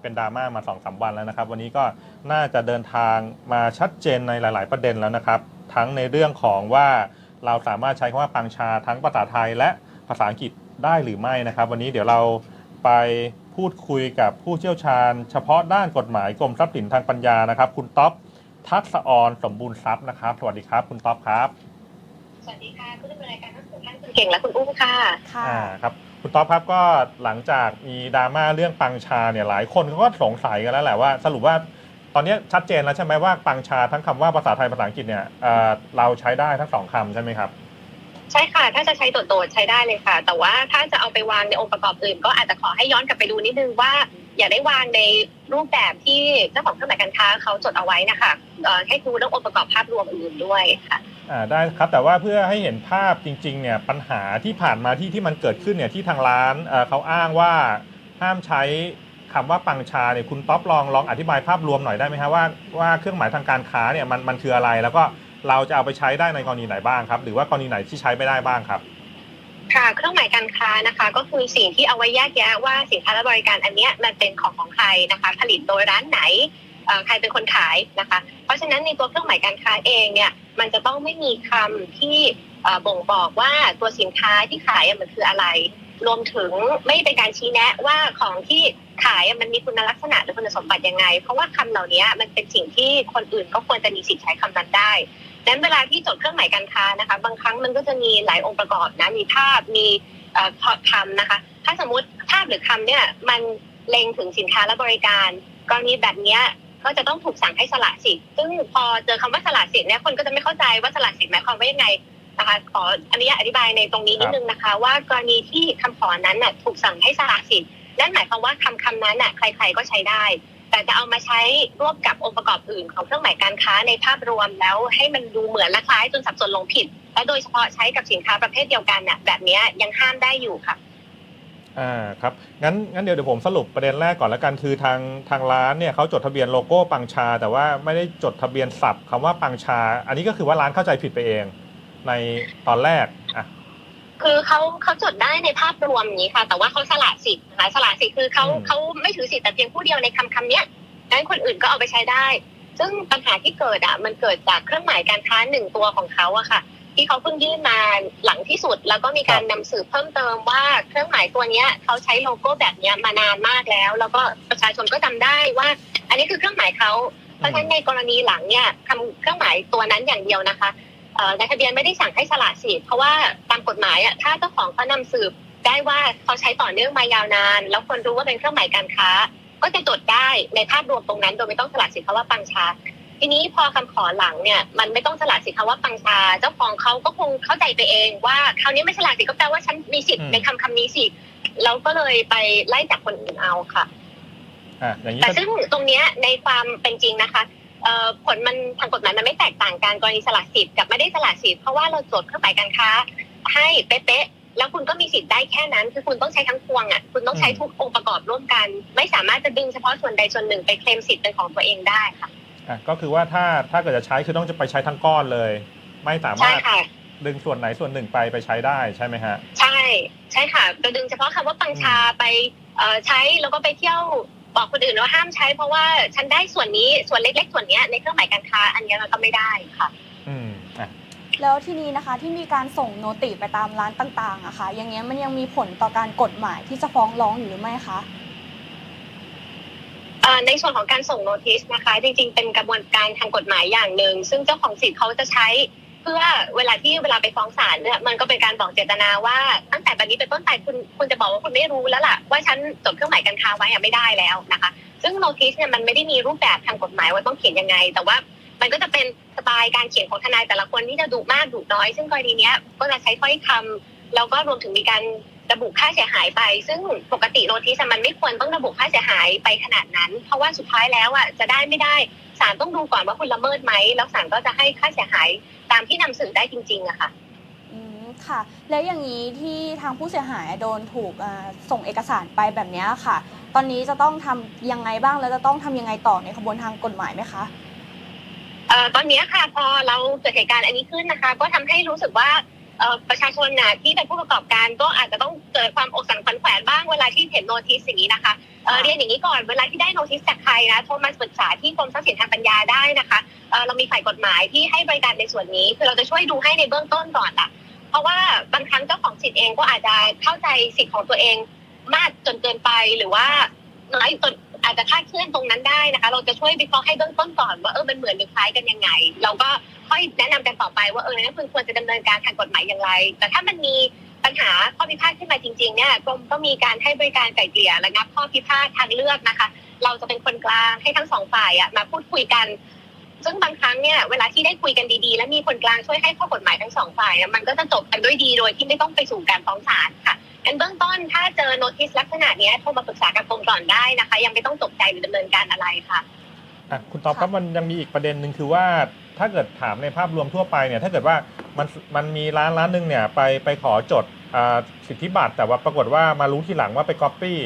เป็นดราม่ามา2อสวันแล้วนะครับ วันนี้ก็น่าจะเดินทางมาชัดเจนในหลาย ๆ ประเด็นแล้วนะครับ ทั้งในเรื่องของว่าเราสามารถใช้คำว่าปังชาทั้งภาษาไทยและภาษาอังกฤษได้หรือไม่นะครับ วันนี้เดี๋ยวเราไปพูดคุยกับผู้เชี่ยวชาญ เฉพาะด้านกฎหมายกรมทรัพย์สินทางปัญญานะครับ คุณท็อปทักษะออนสมบูรณ์ทรัพย์นะครับ สวัสดีครับ คุณท็อปครับ สวัสดีค่ะผู้ดำเนินรายการทั้งสองท่านคุณเก่งและคุณอุ้มค่ะ ค่ะ อ่าครับ คุณต๊อบครับก็หลังจากมีดราม่าเรื่องปังชาเนี่ยหลายคนเขาก็สงสัยกันแล้วแหละว่า สรุปว่าตอนนี้ชัดเจนแล้วใช่ไหมว่าปังชาทั้งคำว่าภาษาไทยภาษาอังกฤษเนี่ยเเราใช้ได้ทั้งสองคำใช่ไหมครับใช่ค่ะ ถ้าจะใช้โดดๆใช้ได้เลยค่ะ แต่ว่าถ้าจะเอาไปวางในองค์ประกอบอื่น ก็อาจจะขอให้ย้อนกลับไปดูนิดนึงว่า อย่าได้วางในรูปแบบที่เจ้าของเครื่องหมายการค้าเขาจดเอาไว้นะคะให้ดูเรื่ององค์ประกอบภาพรวมอื่นด้วยค่ะ อ่าได้ครับแต่ว่าเพื่อให้เห็นภาพจริงๆเนี่ยปัญหาที่ผ่านมาที่ที่มันเกิดขึ้นเนี่ยที่ทางร้านเอ่อเขาอ้างว่าห้ามใช้คำว่าปังชาเนี่ยคุณต๊อบลองลองอธิบายภาพรวมหน่อยได้ไหมครับว่าว่าเครื่องหมายทางการค้าเนี่ยมันมันคืออะไร แล้วก็เราจะเอาไปใช้ได้ในกรณีไหนบ้างครับ หรือว่ากรณีไหนที่ใช้ไม่ได้บ้างครับ ค่ะเครื่องหมายการค้านะคะ ก็คือสิ่งที่เอาไว้แยกแยะว่าสินค้าและบริการอันเนี้ยมันเป็นของของใครนะคะ ผลิตโดยร้านไหน ใครเป็นคนขายนะคะ เพราะฉะนั้นในตัวเครื่องหมายการค้าเองเนี่ยมันจะต้องไม่มีคำที่บ่งบอกว่าตัวสินค้าที่ขายมันคืออะไร รวมถึงไม่เป็นการชี้แนะว่าของที่ขายมันมีคุณลักษณะหรือคุณสมบัติยังไง เพราะว่าคำเหล่านี้มันเป็นสิ่งที่คนอื่นก็ควรจะมีสิทธิ์ใช้คำนั้นได้ดังนั้นเวลาที่จดเครื่องหมายการค้านะคะ บางครั้งมันก็จะมีหลายองค์ประกอบนะมีภาพมีคำนะคะ ถ้าสมมติภาพหรือคำเนี่ยมันเล็งถึงสินค้าและบริการกรณีแบบเนี้ย ก็จะต้องถูกสั่งให้สละสิทธิ์ซึ่งพอเจอคำว่าสละสิทธิ์เนี่ยคนก็จะไม่เข้าใจว่าสละสิทธิ์หมายความว่ายังไงนะคะขออนุญาตอธิบายในตรงนี้นิดนึงนะคะ ว่ากรณีที่คำขอนั้นน่ะถูกสั่งให้สละสิทธิ์นั่นหมายความว่าคำคำนั้นน่ะใคร ๆก็ใช้ได้ แต่จะเอามาใช้ร่วมกับองค์ประกอบอื่นของเครื่องหมายการค้าในภาพรวมแล้วให้มันดูเหมือนและคล้ายจนสับสนลงผิด และโดยเฉพาะใช้กับสินค้าประเภทเดียวกันน่ะแบบนี้ยังห้ามได้อยู่ค่ะ อ่าครับงั้นงั้นเดี๋ยวเดี๋ยวผมสรุปประเด็นแรกก่อนแล้วกันคือทางทางร้านเนี่ยเขาจดทะเบียนโลโก้ปังชา แต่ว่าไม่ได้จดทะเบียนศัพท์คำว่าปังชา อันนี้ก็คือว่าร้านเข้าใจผิดไปเอง ในตอนแรกอะ คือเขาเขาจดได้ในภาพรวมอย่างนี้ค่ะ แต่ว่าเขาสละสิทธิ์นะคะสละสิทธิ์คือเขาอืม เขาไม่ถือสิทธิ์แต่เพียงผู้เดียวในคำคำเนี้ยงั้นคนอื่นก็เอาไปใช้ได้ ซึ่งปัญหาที่เกิดอะมันเกิดจากเครื่องหมายการค้าหนึ่งตัวของเขาอะค่ะ ที่เขาเพิ่งยื่นมาหลังที่สุด แล้วก็มีการนำสืบเพิ่มเติมว่าเครื่องหมายตัวเนี้ยเขาใช้โลโก้แบบเนี้ยมานานมากแล้ว แล้วก็ประชาชนก็จำได้ว่า อันนี้คือเครื่องหมายเขาเพราะฉะนั้นในกรณีหลังเนี่ยคำเครื่องหมายตัวนั้นอย่างเดียวนะคะเอ่อนายทะเบียนไม่ได้สั่งให้สละสิทธิ์เพราะว่าตามกฎหมายอะถ้าเจ้าของเขานำสืบได้ว่าเขาใช้ต่อเนื่องมายาวนาน แล้วคนรู้ว่าเป็นเครื่องหมายการค้า ก็จะจดได้ในภาพรวมตรงนั้นโดยไม่ต้องสละสิทธิ์คำว่าปังชา ทีนี้พอคำขอหลังเนี่ยมันไม่ต้องสละสิทธิ์คำว่าปังชาเจ้าของเขาก็คงเข้าใจไปเองว่าคราวนี้ไม่สละสิทธิ์ก็แปลว่าฉันมีสิทธิ์อืมในคำคำนี้สิแล้วก็เลยไปไล่จับคนอื่นเอาค่ะอะอย่างนี้แต่ก็ซึ่งตรงเนี้ยในความเป็นจริงนะคะเอ่อผลมันทางกฎหมายมันไม่แตกต่างกันกรณีสละสิทธิ์กับไม่ได้สละสิทธิ์เพราะว่าเราจดเครื่องหมายการค้า ให้เป๊ะๆแล้วคุณก็มีสิทธิ์ได้แค่นั้น คือคุณต้องใช้ทั้งพวงอะคุณต้องใช้ทุกองค์ประกอบร่วมกัน ไม่สามารถจะดึงเฉพาะส่วนใดส่วนหนึ่งไปเคลมสิทธิ์เป็นของตัวเองได้ค่ะ อะก็คือว่าถ้าถ้าเกิดจะใช้คือต้องจะไปใช้ทั้งก้อนเลย ไม่สาใช่มารถค่ะ ดึงส่วนไหนส่วนหนึ่งไปไปใช้ได้ใช่ไหมฮะ ใช่ใช่ค่ะจะดึงเฉพาะคำว่าปังชาไปเอ่อใช้แล้วก็ไปเที่ยวบอกคนอื่นว่าห้ามใช้ เพราะว่าฉันได้ส่วนนี้ส่วนเล็กๆ ส่วนเนี้ยในเครื่องหมายการค้า อันเนี้ยมันก็ไม่ได้ค่ะ อืมอะแล้วทีนี้นะคะที่มีการส่งโนติไปตามร้านต่างๆอะค่ะ อย่างเงี้ยมันยังมีผลต่อการกฎหมายที่จะฟ้องร้องอยู่หรือไม่คะเอ่อ ในส่วนของการส่งโนติสนะคะ จริงๆ เป็นกระบวนการทางกฎหมายอย่างหนึ่ง ซึ่งเจ้าของสิทธิ์เขาจะใช้เพื่อเวลาที่เวลาไปฟ้องศาลเนี่ยมันก็เป็นการบอกเจตนาว่าตั้งแต่บัดนี้เป็นต้นไปคุณคุณจะบอกว่าคุณไม่รู้แล้วล่ะ ว่าฉันจดเครื่องหมายการค้าไว้อะไม่ได้แล้วนะคะ ซึ่งโนติสเนี่ยมันไม่ได้มีรูปแบบทางกฎหมายว่าต้องเขียนยังไง แต่ว่ามันก็จะเป็นสไตล์การเขียนของทนายแต่ละคนที่จะดุมากดุน้อย ซึ่งกรณีเนี้ยก็จะใช้ถ้อยคำแล้วก็รวมถึงมีการ ระบุค่าเสียหายไป ซึ่งปกติโนติสอะมันไม่ควรต้องระบุค่าเสียหายไปขนาดนั้น เพราะว่าสุดท้ายแล้วอะจะได้ไม่ได้ศาลต้องดูก่อนว่าคุณละเมิดไหมแล้วศาลก็จะให้ค่าเสียหายตามที่นำสืบได้จริงๆอะค่ะอืมค่ะแล้วอย่างนี้ที่ทางผู้เสียหายโดนถูกอ่าส่งเอกสารไปแบบเนี้ยค่ะ ตอนนี้จะต้องทำยังไงบ้างแล้วจะต้องทำยังไงต่อในขบวนทางกฎหมายไหมคะเอ่อตอนเนี้ยค่ะพอเราเกิดเหตุการณ์อันนี้ขึ้นนะคะ ก็ทำให้รู้สึกว่าเอ่อ ประชาชนนะที่เป็นผู้ประกอบการก็อาจจะต้องเกิดความอกสั่นขวัญแขวนบ้างเวลาที่เห็นโนติสอย่างนี้นะคะเอ่อค่ะเรียนอย่างนี้ก่อนเวลาที่ได้โนติสจากใครนะโทรมาปรึกษาที่กรมทรัพย์สินทางปัญญาได้นะคะเอ่อเรามีฝ่ายกฎหมายที่ให้บริการในส่วนนี้ คือเราจะช่วยดูให้ในเบื้องต้นก่อนละเพราะว่าบางครั้งเจ้าของสิทธิ์เองก็อาจจะเข้าใจสิทธิ์ของตัวเองมากจนเกินไปหรือว่าน้อยจน อาจจะคาดเคลื่อนตรงนั้นได้นะคะ เราจะช่วยวิเคราะห์ให้เบื้องต้นก่อนว่าเออมันเหมือนหรือคล้ายกันยังไง เราก็ค่อยแนะนำกันต่อไปว่าเออนั่นคือควรจะดำเนินการทางกฎหมายอย่างไร แต่ถ้ามันมีปัญหาข้อพิพาทขึ้นมาจริงๆเนี่ยกรมก็มีการให้บริการไกล่เกลี่ยระงับข้อพิพาททางเลือกนะคะ เราจะเป็นคนกลางให้ทั้งสองฝ่ายอะมาพูดคุยกัน ซึ่งบางครั้งเนี่ยเวลาที่ได้คุยกันดีๆ และมีคนกลางช่วยให้ข้อกฎหมายทั้งสองฝ่ายมันก็จะจบกันด้วยดีโดยที่ไม่ต้องไปสู่การฟ้องศาลค่ะ งั้นเบื้องต้นถ้าเจอโน้ติสลักษณะนี้โทรมาปรึกษากับกรมก่อนได้นะคะ ยังไม่ต้องตกใจหรือดำเนินการอะไรค่ะอะคุณตอบครับมันยังมีอีกประเด็นหนึ่งคือว่าถ้าเกิดถามในภาพรวมทั่วไปเนี่ยถ้าเกิดว่ามันมันมีร้านร้านหนึ่งเนี่ยไปไปขอจดอสิทธิบัตรแต่ว่าปรากฏว่ามารู้ทีหลังว่าไปก๊อปปี้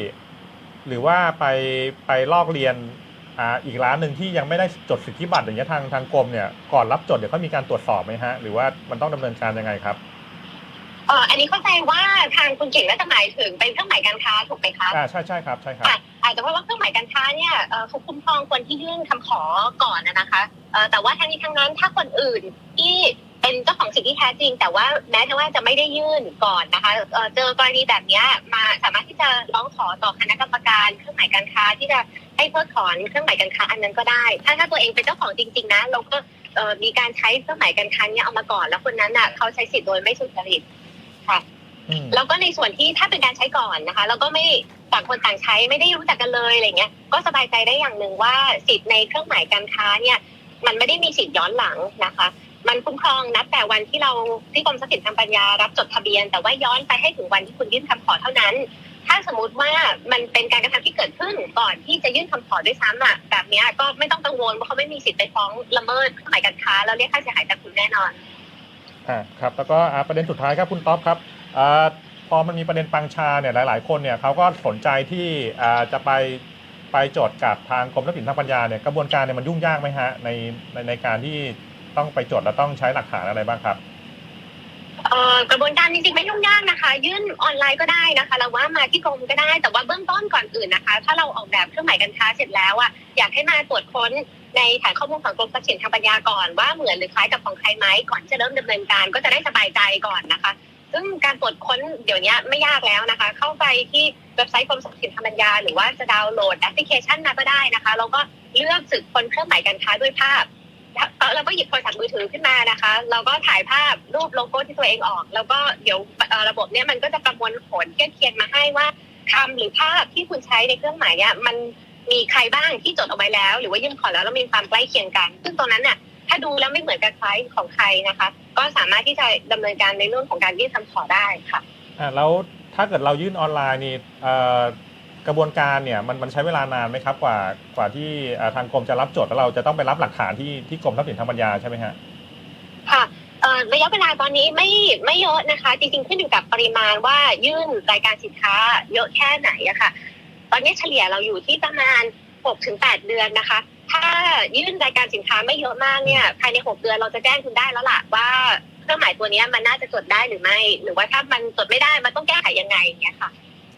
หรือว่าไปไปลอกเรียนอ่าอีกร้านหนึ่งที่ยังไม่ได้จดสิทธิบัตรอย่างเงี้ยทางทางกรมเนี่ยก่อนรับจดเดี๋ยวเขามีการตรวจสอบไหมฮะหรือว่ามันต้องดำเนินการยังไงครับ อ่ออันนี้เข้าใจว่าทางคุณเก่งน่าจะหมายถึงเป็นเครื่องหมายการค้าถูกไหมคะอ่าใช่ใช่ครับใช่ครับอะอาจจะเพราะว่าเครื่องหมายการค้าเนี่ยเอ่อเขาคุ้มครองคนที่ยื่นคำขอก่อนนะนะคะเอ่อแต่ว่าทั้งนี้ทั้งนั้นถ้าคนอื่นที่เป็นเจ้าของสิทธิที่แท้จริง แต่ว่าแม้แต่ว่าจะไม่ได้ยื่นก่อนนะคะเอ่อเจอกรณีแบบเนี้ยมาสามารถที่จะร้องขอต่อคณะกรรมการเครื่องหมายการค้าที่จะให้เพิกถอนเครื่องหมายการค้าอันนั้นก็ได้ ถ้าถ้าตัวเองเป็นเจ้าของจริง ๆนะเราก็เอ่อมีการใช้เครื่องหมายการค้าเนี่ยเอามาก่อน แล้วคนนั้นอะเขาใช้สิทธิ์โดยไม่สุจริตค่ะอืม แล้วก็ในส่วนที่ถ้าเป็นการใช้ก่อนนะคะ แล้วก็ไม่ต่างคนต่างใช้ไม่ได้รู้จักกันเลยอะไรเงี้ย ก็สบายใจได้อย่างหนึ่งว่าสิทธิ์ในเครื่องหมายการค้าเนี่ย มันไม่ได้มีสิทธิ์ย้อนหลังนะคะ มันคุ้มครองนับแต่วันที่เราที่กรมทรัพย์สินทางปัญญารับจดทะเบียน แต่ว่าย้อนไปให้ถึงวันที่คุณยื่นคำขอเท่านั้น ถ้าสมมติว่ามันเป็นการกระทำที่เกิดขึ้นก่อนที่จะยื่นคำขอด้วยซ้ำอะแบบเนี้ยก็ไม่ต้องกังวลว่าเขาไม่มีสิทธิ์ไปฟ้องละเมิดเครื่องหมายการค้าแล้วเรียกค่าเสียหายจากคุณแน่นอนอ่าครับ แล้วก็อ่าประเด็นสุดท้ายครับคุณต๊อปครับอ่า พอมันมีประเด็นปังชาเนี่ยหลาย ๆ คนเนี่ยเขาก็สนใจที่จะไปไปโจทย์กับทางกรมทรัพย์สินทางปัญญาเนี่ยกระบวนการเนี่ยมันยุ่งยากไหมฮะในในในการที่ต้องไปจดและต้องใช้หลักฐานอะไรบ้างครับกระบวนการจริงๆไม่ยุ่งยากนะคะ ยื่นออนไลน์ก็ได้นะคะเราว่ามาที่กรมก็ได้ แต่ว่าเบื้องต้นก่อนอื่นนะคะ ถ้าเราออกแบบเครื่องหมายการค้าเสร็จแล้วอะอยากให้มาตรวจค้นในฐานข้อมูลของกรมทรัพย์สินทางปัญญาก่อนว่าเหมือนหรือคล้ายกับของใครไหมก่อนจะเริ่มดำเนินการก็จะได้สบายใจก่อนนะคะ ซึ่งการตรวจค้นเดี๋ยวนี้ไม่ยากแล้วนะคะ เข้าไปที่เว็บไซต์กรมทรัพย์สินทางปัญญา หรือว่าจะดาวน์โหลดแอปพลิเคชันมาก็ได้นะคะแล้วก็เลือกสืบค้นเครื่องหมายการค้าด้วยภาพเราก็หยิบโทรศัพท์มือถือขึ้นมานะคะ เราก็ถ่ายภาพรูปโลโก้ที่ตัวเองออก แล้วก็เดี๋ยวระบบเนี้ยมันก็จะประมวลผลเทียบเคียงมาให้ว่าคำหรือภาพที่คุณใช้ในเครื่องหมายเนี่ยมันมีใครบ้างที่จดเอาไว้แล้ว หรือว่ายื่นขอแล้วแล้วมีความใกล้เคียงกัน ซึ่งตรงนั้นน่ะ ถ้าดูแล้วไม่เหมือนกับคล้ายของใครนะคะ ก็สามารถที่จะดำเนินการในเรื่องของการยื่นคำขอได้ค่ะอ่าแล้วถ้าเกิดเรายื่นออนไลน์นี่เอ่อกระบวนการเนี่ยมันมันใช้เวลานานไหมครับกว่ากว่าที่อ่าทางกรมจะรับโจทย์แล้วเราจะต้องไปรับหลักฐานที่ที่กรมทรัพย์สินทางปัญญาใช่ไหมฮะค่ะเอ่อระยะเวลาตอนนี้ไม่ไม่เยอะนะคะ จริงๆขึ้นอยู่กับปริมาณว่ายื่นรายการสินค้าเยอะแค่ไหนอะค่ะ ตอนนี้เฉลี่ยเราอยู่ที่ประมาณ6ถึง8เดือนนะคะ ถ้ายื่นรายการสินค้าไม่เยอะมากเนี่ยภายใน6เดือนเราจะแจ้งคุณได้แล้วล่ะว่าเครื่องหมายตัวเนี้ยมันน่าจะจดได้หรือไม่ หรือว่าถ้ามันจดไม่ได้มันต้องแก้ไขยังไงอย่างเงี้ยค่ะ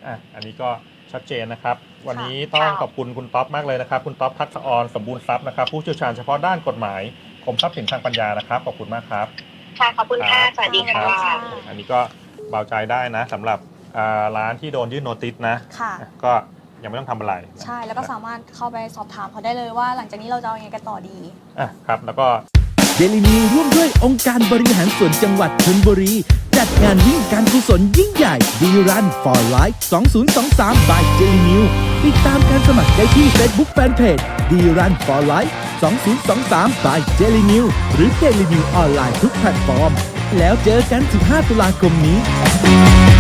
อะอันนี้ก็ชัดเจนนะครับ วันนี้ต้องค่ะขอบคุณคุณต๊อปมากเลยนะครับ คุณต๊อปทักษะออนสมบูรณ์ทรัพย์นะครับ ผู้เชี่ยวชาญเฉพาะด้านกฎหมายกรมทรัพย์สินทางปัญญานะครับ ขอบคุณมากครับค่ะขอบคุณค่ะสวัสดีคค่ะรับอันนี้ก็เบาใจได้นะสำหรับอ่าร้านที่โดนยื่นโนติสนะค่ะก็ ยังไม่ต้องทำอะไรนะใช่แล้วก็สามารถเข้าไปสอบถามเขาได้เลยว่า หลังจากนี้เราจะเอายังไงกันต่อดี อะครับ แล้วก็ เดลินิวร่วมด้วยองค์การบริหารส่วนจังหวัดชลบุรี จัดงานวิ่งการกุศลยิ่งใหญ่ดีรัน for life 2023 by เจลินิวติดตามการสมัครได้ที่ Facebook Fanpage ดีรัน for life 2023 by เจลินิวหรือเจลินิวออนไลน์ทุกแพลตฟอร์ม แล้วเจอกัน 15 ตุลาคมนี้